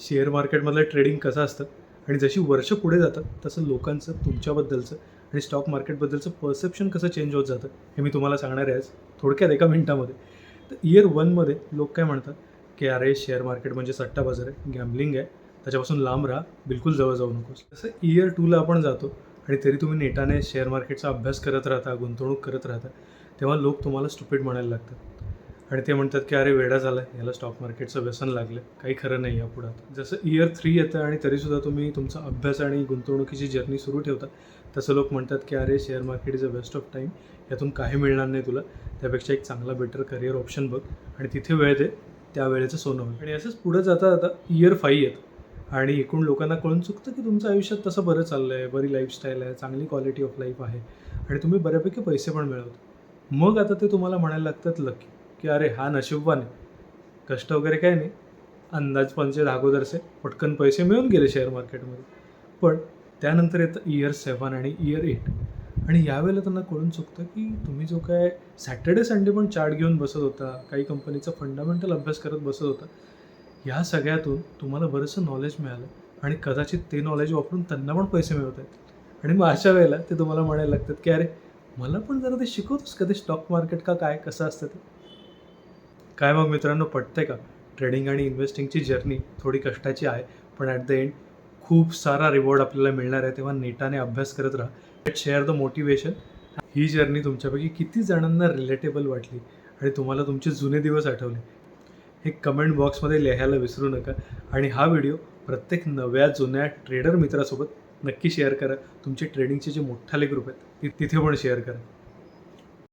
Share मार्केटमधलं trading कसं असतं आणि जशी वर्ष पुढे जातात तसं लोकांचं तुमच्याबद्दलचं आणि स्टॉक मार्केटबद्दलचं परसेप्शन कसं चेंज होत जातं हे मी तुम्हाला सांगणार आहे आज थोडक्यात एका मिनिटामध्ये. तर इयर वनमध्ये लोक काय म्हणतात की अरे शेअर मार्केट म्हणजे सट्टा बाजार आहे गॅम्बलिंग आहे त्याच्यापासून लांब राहा बिलकुल जवळ जाऊ नकोस. तसं इयर टूला आपण जातो आणि तरी तुम्ही नेटाने शेअर मार्केटचा अभ्यास करत राहता गुंतवणूक करत राहता तेव्हा लोक तुम्हाला स्टुपिड म्हणायला लागतात. आणि ते म्हणतात की अरे वेडा झाला याला स्टॉक मार्केटचं व्यसन लागलं काही खरं नाही या पुढं आता. जसं इयर थ्री येतं आणि तरीसुद्धा तुम्ही तुमचा अभ्यास आणि गुंतवणुकीची जर्नी सुरू ठेवता तसं लोक म्हणतात की अरे share market is a waste of time यातून काही मिळणार नाही तुला. त्यापेक्षा एक चांगला बेटर करिअर ऑप्शन बघ. आणि तिथे वेळ दे. त्या वेळेचं सोनं होईल. आणि असंच पुढं जाता जाता इयर फाई येतं. आणि एकूण लोकांना कळून चुकतं की तुमचं आयुष्यात तसं बरं चाललं आहे बरी लाईफस्टाईल आहे. चांगली क्वालिटी ऑफ लाईफ आहे. आणि तुम्ही बऱ्यापैकी पैसे पण मिळवता. मग आता ते तुम्हाला म्हणायला लागतात लकी की अरे हा नशीबवान आहे. कष्ट वगैरे काय नाही. अंदाज पंचे अगोदरचे पटकन पैसे मिळून गेले शेअर मार्केटमध्ये पण त्यानंतर येतं इयर सेवन आणि इयर एट आणि यावेळेला त्यांना कळून चुकतं की तुम्ही जो काय सॅटर्डे संडे पण चार्ट घेऊन बसत होता काही कंपनीचा फंडामेंटल अभ्यास करत बसत होता या सगळ्यातून तुम्हाला बरंचसं नॉलेज मिळालं. आणि कदाचित ते नॉलेज वापरून त्यांना पण पैसे मिळवत आहेत. आणि मग अशा वेळेला ते तुम्हाला म्हणायला लागतात की अरे मला पण जरा ते शिकवतोस का? ते स्टॉक मार्केट का काय? कसं असतं ते? काय मग मित्रांनो पटते का? ट्रेडिंग आणि इन्व्हेस्टिंगची जर्नी थोडी कष्टाची आहे पण ॲट द एंड खूप सारा रिवॉर्ड आपल्याला मिळणार आहे तेव्हा नेटाने अभ्यास करत राहा. लेट शेअर द मोटिवेशन ही जर्नी तुमच्यापैकी किती जणांना रिलेटेबल वाटली आणि तुम्हाला तुमचे जुने दिवस आठवले? हे कमेंट बॉक्समध्ये लिहायला विसरू नका आणि हा व्हिडिओ प्रत्येक नव्या जुन्या ट्रेडर मित्रासोबत नक्की शेअर करा. तुमचे ट्रेडिंगचे जे मोठाले ग्रुप आहेत तिथे पण शेअर करा.